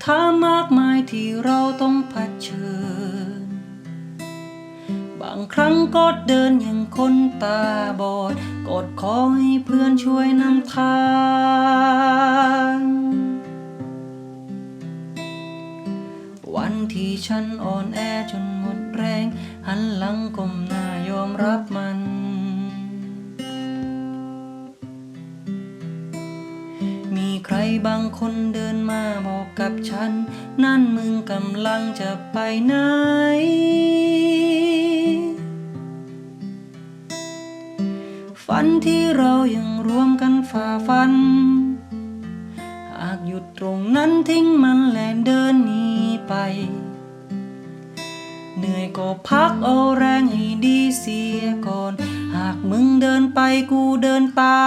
ำถามมากมายที่เราต้องเผชิญ บางครั้งก็เดินอย่างคนตาบอด กดขอให้เพื่อนช่วยนำทาง วันที่ฉันอ่อนแอจนหมดแรง หันหลังก้มหน้ายอมรับมัน รบางคนเดินมาบอกกับฉัน นั่นมึงกำลังจะไปไหน ฝันที่เรายังร่วมกันฝ่าฟัน หากหยุดตรงนั้นทิ้งมันและเดินหนีไป เหนื่อยก็พักเอาแรงให้ดีเสียก่อน หากมึงเดินไปกูเดินตา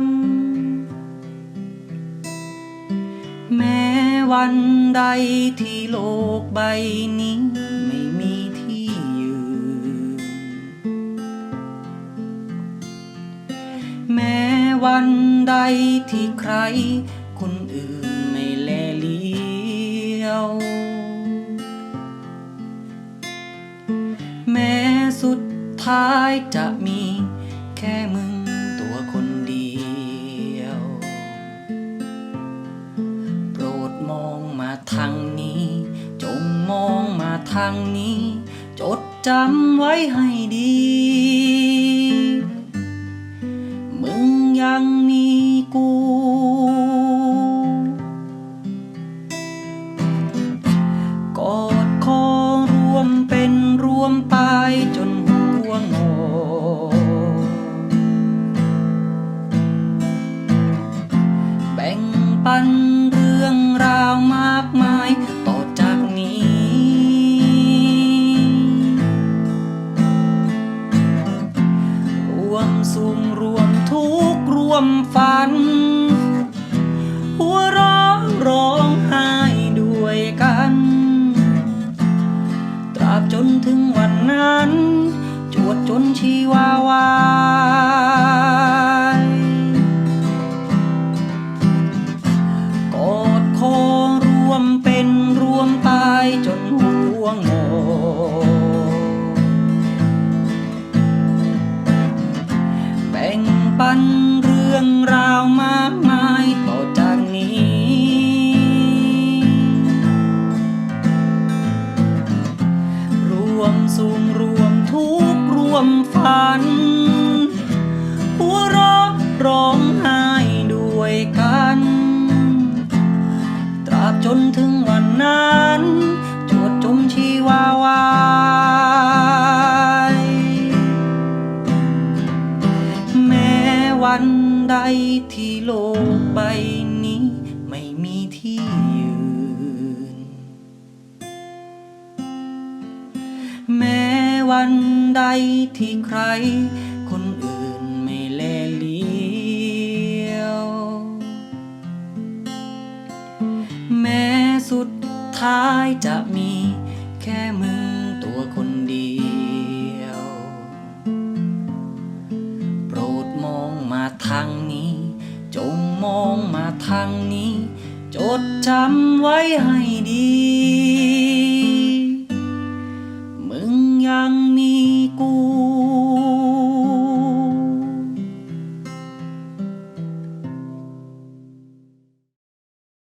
ม แม้วันใดที่โลกใบนี้ไม่มีที่ยืน แม้วันใดที่ใครคนอื่นไม่แลเลี้ยว แม้สุดท้ายจะมีแค่มึง มาทางนี้ จดจำไว้ให้ดี ฝัน กข์รวมฝัน หัวเราะร้องไห้ด้วยกัน ตราบจนถึงวันนั้นจวดจมชีวาวายแม้วันใดที่โลกใบนี้ไม่มีที่ยืน แม้วัน ใดที่ใคร คนอื่นไม่แลเลียว แม้สุดท้ายจะมีแค่มึงตัวคนเดียว โปรดมองมาทางนี้ จงมองมาทางนี้ จดจำไว้ให้ดี